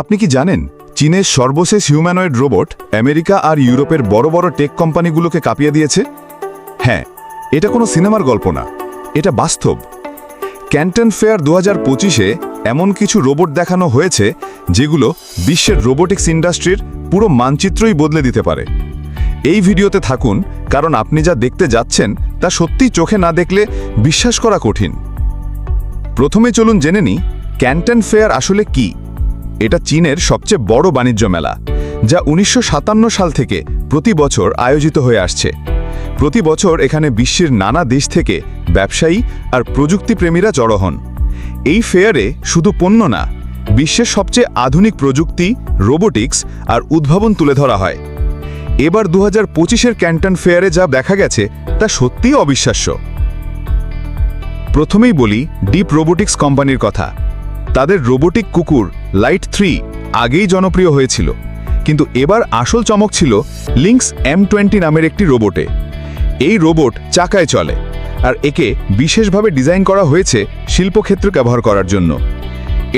আপনি কি জানেন, চীনের সর্বশেষ হিউম্যানয়েড রোবট আমেরিকা আর ইউরোপের বড় বড় টেক কোম্পানিগুলোকে কাঁপিয়ে দিয়েছে? হ্যাঁ এটা কোনো সিনেমার গল্প না, এটা বাস্তব। ক্যান্টন ফেয়ার দু হাজার পঁচিশে এমন কিছু রোবট দেখানো হয়েছে যেগুলো বিশ্বের রোবোটিক্স ইন্ডাস্ট্রির পুরো মানচিত্রই বদলে দিতে পারে। এই ভিডিওতে থাকুন, কারণ আপনি যা দেখতে যাচ্ছেন তা সত্যি চোখে না দেখলে বিশ্বাস করা কঠিন। প্রথমে চলুন জেনে নিই, ক্যান্টন ফেয়ার আসলে কি? এটা চীনের সবচেয়ে বড় বাণিজ্য মেলা, যা উনিশশো সাতান্ন সাল থেকে প্রতি বছর আয়োজিত হয়ে আসছে। প্রতি বছর এখানে বিশ্বের নানা দেশ থেকে ব্যবসায়ী আর প্রযুক্তিপ্রেমীরা জড়ো হন। এই ফেয়ারে শুধু পণ্য না, বিশ্বের সবচেয়ে আধুনিক প্রযুক্তি, রোবোটিক্স আর উদ্ভাবন তুলে ধরা হয়। এবার দু হাজার পঁচিশের ক্যান্টন ফেয়ারে যা দেখা গেছে, তা সত্যিই অবিশ্বাস্য। প্রথমেই বলি, ডিপ রোবোটিক্স কোম্পানির কথা। তাদের রোবোটিক কুকুর লাইট থ্রি আগেই জনপ্রিয় হয়েছিল। কিন্তু এবার আসল চমক ছিল লিঙ্কস এম টোয়েন্টি নামের একটি রোবটে। এই রোবট চাকায় চলে, আর একে বিশেষভাবে ডিজাইন করা হয়েছে শিল্পক্ষেত্রে ব্যবহার করার জন্য।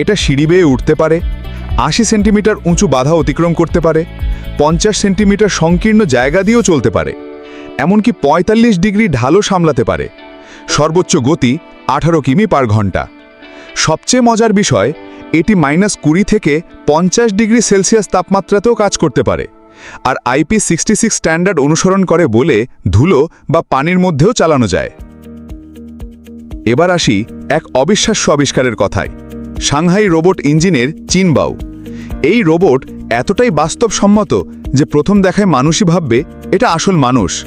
এটা সিঁড়ি বেয়ে উঠতে পারে, আশি সেন্টিমিটার উঁচু বাধা অতিক্রম করতে পারে, পঞ্চাশ সেন্টিমিটার সংকীর্ণ জায়গা দিয়েও চলতে পারে, এমনকি ৪৫ ডিগ্রি ঢালও সামলাতে পারে। সর্বোচ্চ গতি আঠারো কিমি পার ঘণ্টা। সবচেয়ে মজার বিষয়, এটি মাইনাস কুড়ি থেকে পঞ্চাশ ডিগ্রি সেলসিয়াস তাপমাত্রাতেও কাজ করতে পারে। আর আইপি সিক্সটি সিক্স স্ট্যান্ডার্ড অনুসরণ করে বলে ধুলো বা পানির মধ্যেও চালানো যায়। এবার আসি এক অবিশ্বাস্য আবিষ্কারের কথায়, সাংহাই রোবট ইঞ্জিনের চিনবাউ। এই রোবট এতটাই বাস্তবসম্মত যে প্রথম দেখায় মানুষই ভাববে, এটা আসল মানুষ।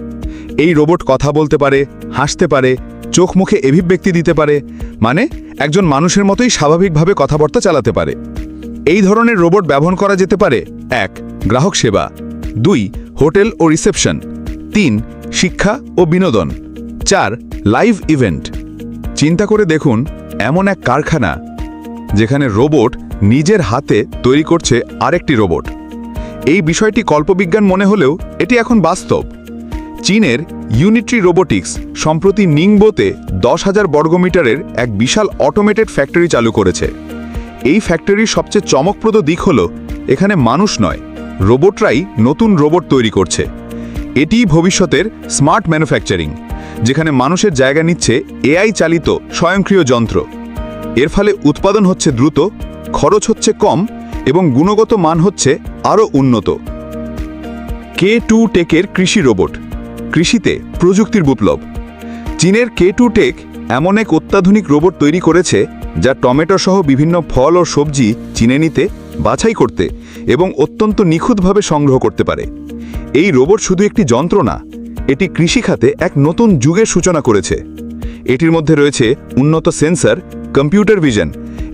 এই রোবট কথা বলতে পারে, হাসতে পারে চোখ মুখে অভিব্যক্তি দিতে পারে মানে একজন মানুষের মতোই স্বাভাবিকভাবে কথাবার্তা চালাতে পারে। এই ধরনের রোবট ব্যবহার করা যেতে পারে, এক, গ্রাহক সেবা, দুই, হোটেল ও রিসেপশন, তিন, শিক্ষা ও বিনোদন, চার, লাইভ ইভেন্ট। চিন্তা করে দেখুন, এমন এক কারখানা যেখানে রোবট নিজের হাতে তৈরি করছে আরেকটি রোবট। এই বিষয়টি কল্পবিজ্ঞান মনে হলেও এটি এখন বাস্তব। চীনের ইউনিট্রি রোবোটিক্স সম্প্রতি নিংবোতে দশ হাজার বর্গমিটারের এক বিশাল অটোমেটেড ফ্যাক্টরি চালু করেছে। এই ফ্যাক্টরির সবচেয়ে চমকপ্রদ দিক হল, এখানে মানুষ নয়, রোবটরাই নতুন রোবট তৈরি করছে। এটিই ভবিষ্যতের স্মার্ট ম্যানুফ্যাকচারিং যেখানে মানুষের জায়গা নিচ্ছে এআই চালিত স্বয়ংক্রিয় যন্ত্র। এর ফলে উৎপাদন হচ্ছে দ্রুত, খরচ হচ্ছে কম এবং গুণগত মান হচ্ছে আরও উন্নত। কে টু টেকের কৃষি রোবট কৃষিতে প্রযুক্তির বিপ্লব। চীনের কে টু টেক এমন এক অত্যাধুনিক রোবট তৈরি করেছে যা টমেটো সহ বিভিন্ন ফল ও সবজি চিনে নিতে, বাছাই করতে এবং অত্যন্ত নিখুঁতভাবে সংগ্রহ করতে পারে। এই রোবট শুধু একটি যন্ত্র না, এটি কৃষিখাতে এক নতুন যুগের সূচনা করেছে। এটির মধ্যে রয়েছে উন্নত সেন্সর, কম্পিউটার ভিশন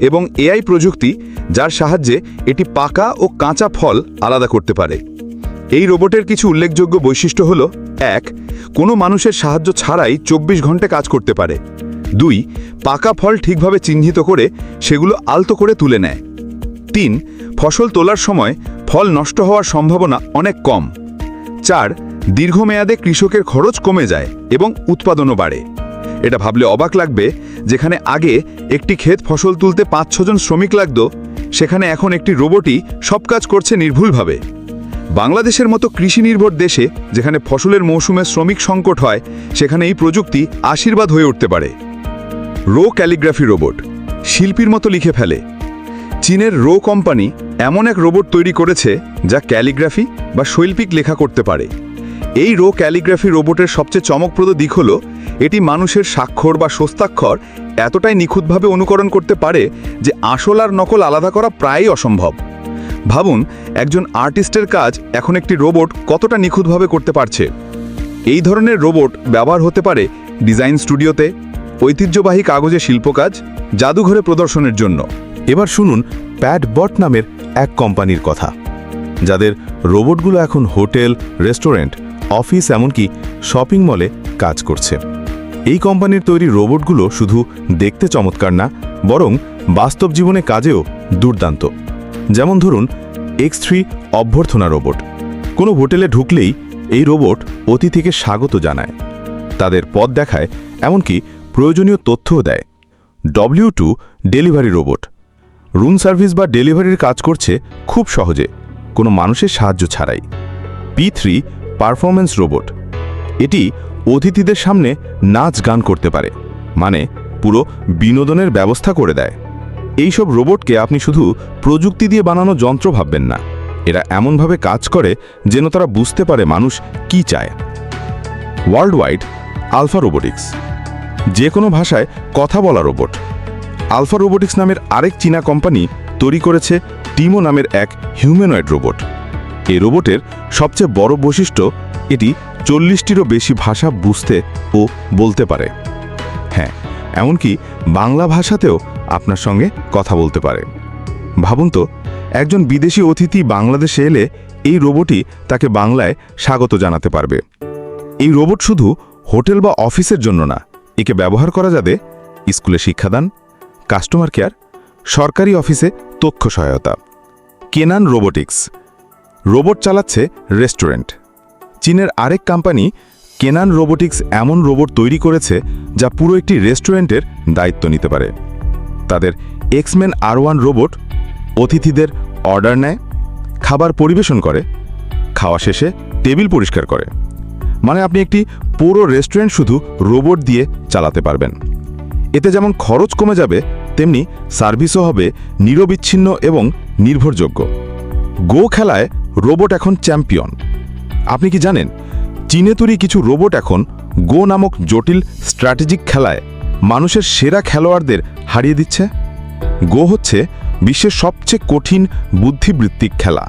এবং এআই প্রযুক্তি, যার সাহায্যে এটি পাকা ও কাঁচা ফল আলাদা করতে পারে। এই রোবটের কিছু উল্লেখযোগ্য বৈশিষ্ট্য হল, এক, কোনো মানুষের সাহায্য ছাড়াই চব্বিশ ঘণ্টা কাজ করতে পারে। দুই, পাকা ফল ঠিকভাবে চিহ্নিত করে সেগুলো আলতো করে তুলে নেয়। তিন, ফসল তোলার সময় ফল নষ্ট হওয়ার সম্ভাবনা অনেক কম। চার, দীর্ঘমেয়াদে কৃষকের খরচ কমে যায় এবং উৎপাদনও বাড়ে। এটা ভাবলে অবাক লাগবে, যেখানে আগে একটি ক্ষেত ফসল তুলতে পাঁচ ছজন শ্রমিক লাগত, সেখানে এখন একটি রোবটই সব কাজ করছে নির্ভুলভাবে। বাংলাদেশের মতো কৃষি নির্ভর দেশে যেখানে ফসলের মৌসুমে শ্রমিক সংকট হয়, সেখানে এই প্রযুক্তি আশীর্বাদ হয়ে উঠতে পারে। রো ক্যালিগ্রাফি রোবট, শিল্পীর মতো লিখে ফেলে। চীনের রো কোম্পানি এমন এক রোবট তৈরি করেছে যা ক্যালিগ্রাফি বা শৈল্পিক লেখা করতে পারে। এই রো ক্যালিগ্রাফি রোবটের সবচেয়ে চমকপ্রদ দিক হল, এটি মানুষের স্বাক্ষর বা স্বস্তাক্ষর এতটাই নিখুঁতভাবে অনুকরণ করতে পারে যে আসল আর নকল আলাদা করা প্রায়ই অসম্ভব। ভাবুন, একজন আর্টিস্টের কাজ এখন একটি রোবট কতটা নিখুঁতভাবে করতে পারছে। এই ধরনের রোবট ব্যবহার হতে পারে ডিজাইন স্টুডিওতে, ঐতিহ্যবাহী কাগজে শিল্পকাজ জাদুঘরে প্রদর্শনের জন্য। এবার শুনুন প্যাড বট নামের এক কোম্পানির কথা। যাদের রোবটগুলো এখন হোটেল, রেস্টুরেন্ট, অফিস এমনকি শপিং মলে কাজ করছে। এই কোম্পানির তৈরি রোবটগুলো শুধু দেখতে চমৎকার না, বরং বাস্তব জীবনে কাজেও দুর্দান্ত। যেমন ধরুন, এক্স থ্রি অভ্যর্থনা রোবট। কোনো হোটেলে ঢুকলেই এই রোবট অতিথিকে স্বাগত জানায়। তাদের পথ দেখায়, এমনকি প্রয়োজনীয় তথ্যও দেয়। W two delivery robot. Room service বা ডেলিভারির কাজ করছে খুব সহজে, কোনো মানুষের সাহায্য ছাড়াই। P three performance robot. এটি অতিথিদের সামনে নাচ গান করতে পারে মানে পুরো বিনোদনের ব্যবস্থা করে দেয়। এইসব রোবটকে আপনি শুধু প্রযুক্তি দিয়ে বানানো যন্ত্র ভাববেন না। এরা এমনভাবে কাজ করে যেন তারা বুঝতে পারে মানুষ কি চায়। ওয়ার্ল্ড ওয়াইড আলফা রোবোটিক্স যে কোনো ভাষায় কথা বলা রোবট। আলফা রোবোটিক্স নামের আরেক চীনা কোম্পানি তৈরি করেছে টিমো নামের এক হিউম্যানয়েড রোবট এই রোবটের সবচেয়ে বড় বৈশিষ্ট্য, এটি চল্লিশটিরও বেশি ভাষা বুঝতে ও বলতে পারে। হ্যাঁ এমনকি বাংলা ভাষাতেও আপনার সঙ্গে কথা বলতে পারে। ভাবুন তো, একজন বিদেশি অতিথি বাংলাদেশে এলে এই রোবটই তাকে বাংলায় স্বাগত জানাতে পারবে। এই রোবট শুধু হোটেল বা অফিসের জন্য না, একে ব্যবহার করা যাবে স্কুলে শিক্ষাদান, কাস্টমার কেয়ার, সরকারি অফিসে তথ্য সহায়তা। Keenon robotics. রোবট চালাচ্ছে রেস্টুরেন্ট। চীনের আরেক কোম্পানি কেনান রোবোটিক্স এমন রোবট তৈরি করেছে যা পুরো একটি রেস্টুরেন্টের দায়িত্ব নিতে পারে। তাদের এক্সমেন আর ওয়ান রোবট অতিথিদের অর্ডার নেয়, খাবার পরিবেশন করে, খাওয়া শেষে টেবিল পরিষ্কার করে। মানে আপনি একটি পুরো রেস্টুরেন্ট শুধু রোবট দিয়ে চালাতে পারবেন। এতে যেমন খরচ কমে যাবে, তেমনি সার্ভিসও হবে নিরবিচ্ছিন্ন এবং নির্ভরযোগ্য। গো খেলায় রোবট এখন চ্যাম্পিয়ন আপনি কি জানেন, চীনে তৈরি কিছু রোবট এখন গো নামক জটিল স্ট্র্যাটেজিক খেলায় মানুষের সেরা খেলোয়াড়দের হারিয়ে দিচ্ছে? গো হচ্ছে বিশ্বের সবচেয়ে কঠিন বুদ্ধিবৃত্তিক খেলা।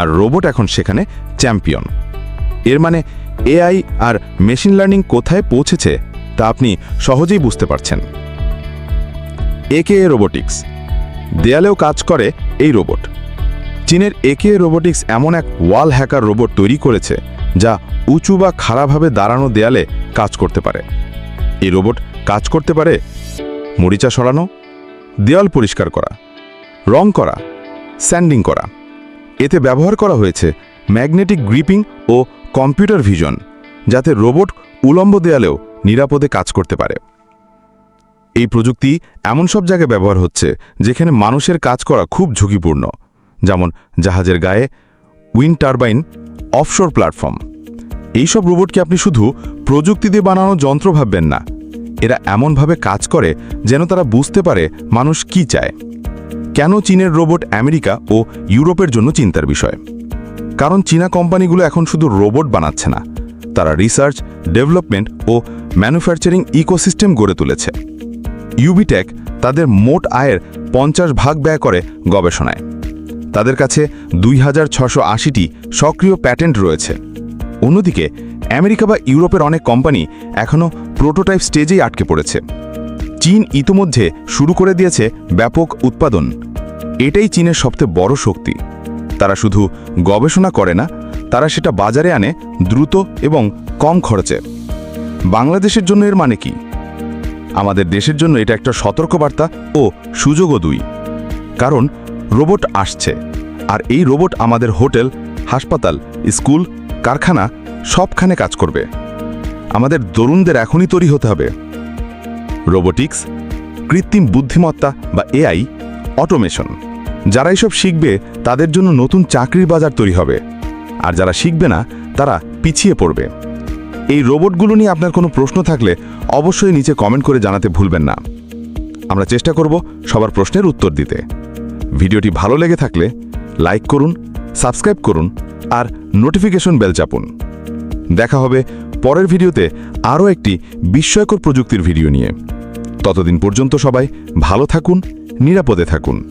আর রোবট এখন সেখানে চ্যাম্পিয়ন। এর মানে এআই আর মেশিন লার্নিং কোথায় পৌঁছেছে, তা আপনি সহজেই বুঝতে পারছেন। একে রোবোটিক্স। দেয়ালেও কাজ করে এই রোবট। চীনের একে রোবোটিক্স এমন এক ওয়াল হ্যাকার রোবট তৈরি করেছে, যা উঁচু বা খাড়াভাবে দাঁড়ানো দেয়ালে কাজ করতে পারে। এই রোবট কাজ করতে পারে মরিচা সরানো, দেয়াল পরিষ্কার করা, রং করা, স্যান্ডিং করা। এতে ব্যবহার করা হয়েছে ম্যাগনেটিক গ্রিপিং ও কম্পিউটার ভিজন যাতে রোবট উলম্ব দেয়ালেও নিরাপদে কাজ করতে পারে। এই প্রযুক্তি এমন সব জায়গায় ব্যবহার হচ্ছে যেখানে মানুষের কাজ করা খুব ঝুঁকিপূর্ণ, যেমন জাহাজের গায়ে উইন্ড টারবাইন অফশোর প্ল্যাটফর্ম। এইসব রোবটকে আপনি শুধু প্রযুক্তি দিয়ে বানানো যন্ত্র ভাববেন না এরা এমনভাবে কাজ করে যেন তারা বুঝতে পারে মানুষ কি চায়। কেন চীনের রোবট আমেরিকা ও ইউরোপের জন্য চিন্তার বিষয়? কারণ চীনা কোম্পানিগুলো এখন শুধু রোবট বানাচ্ছে না, তারা রিসার্চ, ডেভেলপমেন্ট ও ম্যানুফ্যাকচারিং ইকোসিস্টেম গড়ে তুলেছে। ইউবিটেক তাদের মোট আয়ের পঞ্চাশ ভাগ ব্যয় করে গবেষণায়। তাদের কাছে দুই হাজার ছশো আশিটি সক্রিয় প্যাটেন্ট রয়েছে। অন্যদিকে আমেরিকা বা ইউরোপের অনেক কোম্পানি এখনও প্রোটোটাইপ স্টেজেই আটকে পড়েছে। চীন ইতোমধ্যে শুরু করে দিয়েছে ব্যাপক উৎপাদন। এটাই চীনের সবচেয়ে বড় শক্তি। তারা শুধু গবেষণা করে না, তারা সেটা বাজারে আনে দ্রুত এবং কম খরচে। বাংলাদেশের জন্য এর মানে কি? আমাদের দেশের জন্য এটা একটা সতর্কবার্তা ও সুযোগও দুই। কারণ রোবট আসছে, আর এই রোবট আমাদের হোটেল, হাসপাতাল, স্কুল, কারখানা সবখানে কাজ করবে। আমাদের তরুণদের এখনই তৈরি হতে হবে। রোবোটিক্স, কৃত্রিম বুদ্ধিমত্তা বা এআই, অটোমেশন। যারা এসব শিখবে, তাদের জন্য নতুন চাকরির বাজার তৈরি হবে। আর যারা শিখবে না, তারা পিছিয়ে পড়বে। এই রোবটগুলো নিয়ে আপনার কোনো প্রশ্ন থাকলে অবশ্যই নিচে কমেন্ট করে জানাতে ভুলবেন না। আমরা চেষ্টা করব সবার প্রশ্নের উত্তর দিতে। ভিডিওটি ভালো লেগে থাকলে লাইক করুন, সাবস্ক্রাইব করুন আর নোটিফিকেশন বেল চাপুন। দেখা হবে পরের ভিডিওতে আরও একটি বিস্ময়কর প্রযুক্তির ভিডিও নিয়ে। ততদিন পর্যন্ত সবাই ভালো থাকুন, নিরাপদে থাকুন।